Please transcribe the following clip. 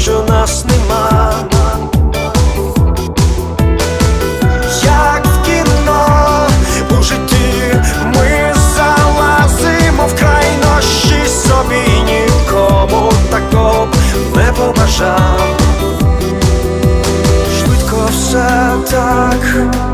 що нас нема. Як в кіно у житті ми залазимо в край ноші собі нікому такого не побажав. Швидко все так.